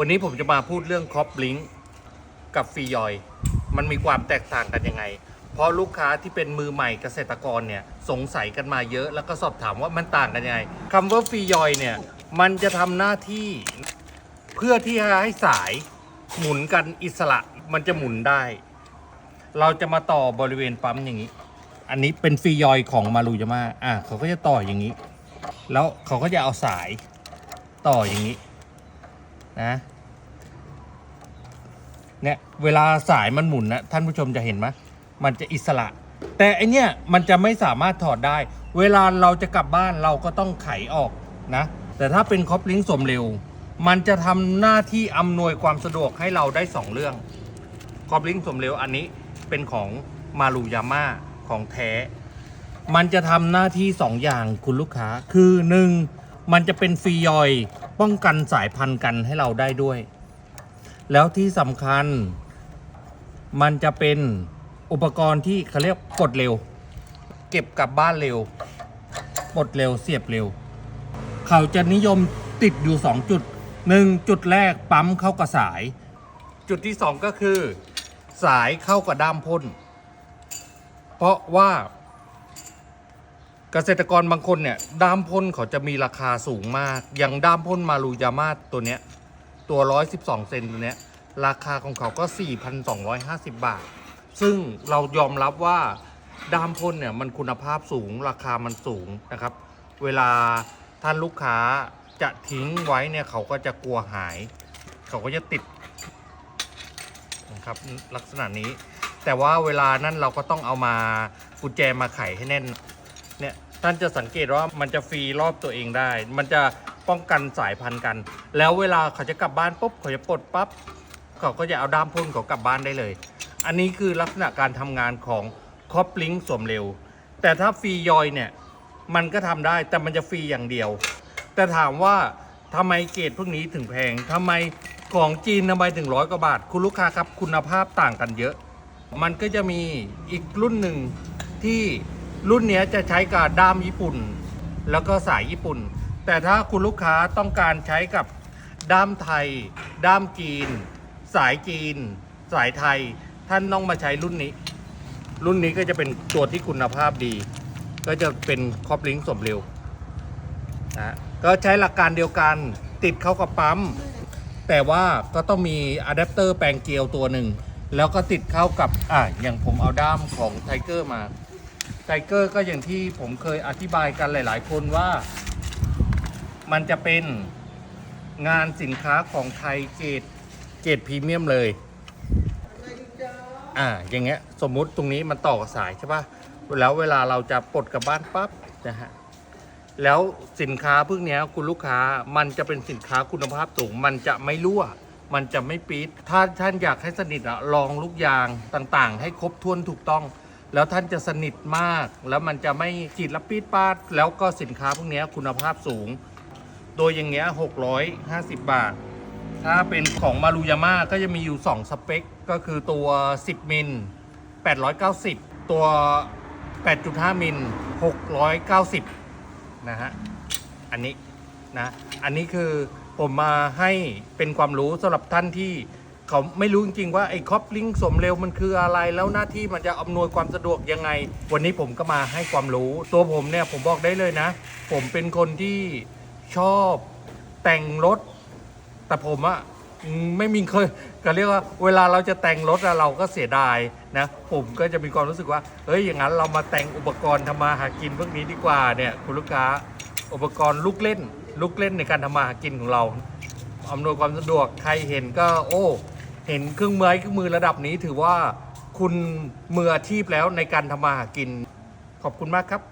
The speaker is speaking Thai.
วันนี้ผมจะมาพูดเรื่องคอปลิงกับฟรียอย มันมีความแตกต่างกันยังไง เพราะลูกค้าที่เป็นมือใหม่เกษตรกรเนี่ยสงสัยกันมาเยอะ แล้วก็สอบถามว่ามันต่างกันยังไงคำว่าฟรียอยเนี่ยมันจะทำหน้าที่เพื่อที่จะให้สายหมุนกันอิสระมันจะหมุนได้ เราจะมาต่อบริเวณปั๊มอย่างนี้ อันนี้เป็นฟรียอยของมารูยาม่าอะเขาก็จะต่ออย่างนี้ แล้วเขาก็จะเอาสายต่ออย่างนี้ นะเนี่ยเวลาสายมันหมุนนะท่านผู้ชมจะเห็นไหมมันจะอิสระ แต่อันเนี้ยมันจะไม่สามารถถอดได้ เวลาเราจะกลับบ้านเราก็ต้องไขออกนะแต่ถ้าเป็นคอปลิงสมเร็ว มันจะทำหน้าที่อำนวยความสะดวกให้เราได้สองเรื่องคอปลิงสมเร็วอันนี้เป็นของมารุยาม่าของแท้ มันจะทำหน้าที่สองอย่างคุณลูกค้าคือหนึ่งมันจะเป็นฟรียอย ป้องกันสายพันธุ์กันให้เราได้ด้วย แล้วที่สำคัญ มันจะเป็นอุปกรณ์ที่เขาเรียกปลดเร็ว เก็บกลับบ้านเร็วปลดเร็วเสียบเร็ว เขาจะนิยมติดอยู่ 2 จุด 1 จุดแรกปั๊มเข้ากับสาย จุดที่ 2 ก็คือ สายเข้ากับด้ามพ่น เพราะว่า เกษตรกรบางคนเนี่ยด้ามพ่นเขาจะมีราคาสูงมาก อย่างด้ามพ่นมารูยามาตัวเนี้ยตัว 112 เซนตัวเนี้ยราคาของเขาก็ 4,250 บาท ซึ่งเรายอมรับว่าด้ามพ่นเนี่ยมันคุณภาพสูงราคามันสูงนะครับ เวลาท่านลูกค้าจะทิ้งไว้เนี่ยเขาก็จะกลัวหาย เขาก็จะติดนะครับลักษณะนี้ แต่ว่าเวลานั้นเราก็ต้องเอามากุญแจมาไขให้แน่น เนี่ยท่านจะสังเกตว่ามันจะฟรีรอบตัวเองได้ มันจะป้องกันสายพันธุ์กัน แล้วเวลาเขาจะกลับบ้านปุ๊บเขาจะปลดปั๊บเขาก็จะเอาด้ามพ่นเขากลับบ้านได้เลย อันนี้คือลักษณะการทำงานของคอปลิงสวมเร็ว แต่ถ้าฟรียอยเนี่ยมันก็ทำได้แต่มันจะฟรีอย่างเดียว แต่ถามว่าทำไมเกรดพวกนี้ถึงแพงทำไมของจีนทำไมถึงร้อยกว่าบาท คุณลูกค้าครับคุณภาพต่างกันเยอะ มันก็จะมีอีกรุ่นหนึ่งที่ รุ่นนี้จะใช้กับด้ามญี่ปุ่น แล้วก็สายญี่ปุ่น แต่ถ้าคุณลูกค้าต้องการใช้กับด้ามไทย ด้ามจีน สายจีน สายไทย ท่านต้องมาใช้รุ่นนี้ รุ่นนี้ก็จะเป็นตัวที่คุณภาพดี ก็จะเป็นคอปลิงก์สมเร็วนะก็ใช้หลักการเดียวกันติดเข้ากับปั๊ม แต่ว่าก็ต้องมีอะแดปเตอร์แปลงเกลียวตัวหนึ่ง แล้วก็ติดเข้ากับอะอย่างผมเอาด้ามของไทเกอร์มา ไทเกอร์ก็อย่างที่ผมเคยอธิบายกันหลาย ๆ คนว่า มันจะเป็นงานสินค้าของไทยเกรดเกรดพรีเมียมเลย อ่า อย่างเงี้ย สมมุติตรงนี้มันต่อสายใช่ปะแล้วเวลาเราจะปลดกลับบ้านปั๊บนะฮะ แล้วสินค้าพวกเนี้ยคุณลูกค้ามันจะเป็นสินค้าคุณภาพสูง มันจะไม่รั่ว มันจะไม่ปีดถ้าท่านอยากให้สนิทอะลองลูกยางต่างๆ ให้ครบถ้วนถูกต้อง แล้วท่านจะสนิทมาก แล้วมันจะไม่จีดละปีดปาด แล้วก็สินค้าพวกนี้คุณภาพสูง โดยอย่างเงี้ย650 บาท ถ้าเป็นของมารุยาม่าก็จะมีอยู่ 2 สเปค ก็คือตัว 10 มิล 890 ตัว 8.5 มิล 690 นะฮะ อันนี้นะ อันนี้คือผมมาให้เป็นความรู้สำหรับท่านที่ เขาไม่รู้จริงๆว่าไอ้คอปลิงสมเร็วมันคืออะไร แล้วหน้าที่มันจะอำนวยความสะดวกยังไง วันนี้ผมก็มาให้ความรู้ ตัวผมเนี่ยผมบอกได้เลยนะ ผมเป็นคนที่ชอบแต่งรถ แต่ผมอะไม่มีเคยก็เรียกว่าเวลาเราจะแต่งรถเราก็เสียดายนะผมก็จะมีความรู้สึกว่าเฮ้ยอย่างนั้นเรามาแต่งอุปกรณ์ทำมาหากินพวกนี้ดีกว่าเนี่ยคุณลูกค้าอุปกรณ์ลูกเล่น ลูกเล่นในการทำมาหากินของเราอำนวยความสะดวกใครเห็นก็โอ้ เห็นเครื่องมือเครื่องมือระดับนี้ถือว่าคุณมืออาชีพแล้วในการทำมาหากิน ขอบคุณมากครับ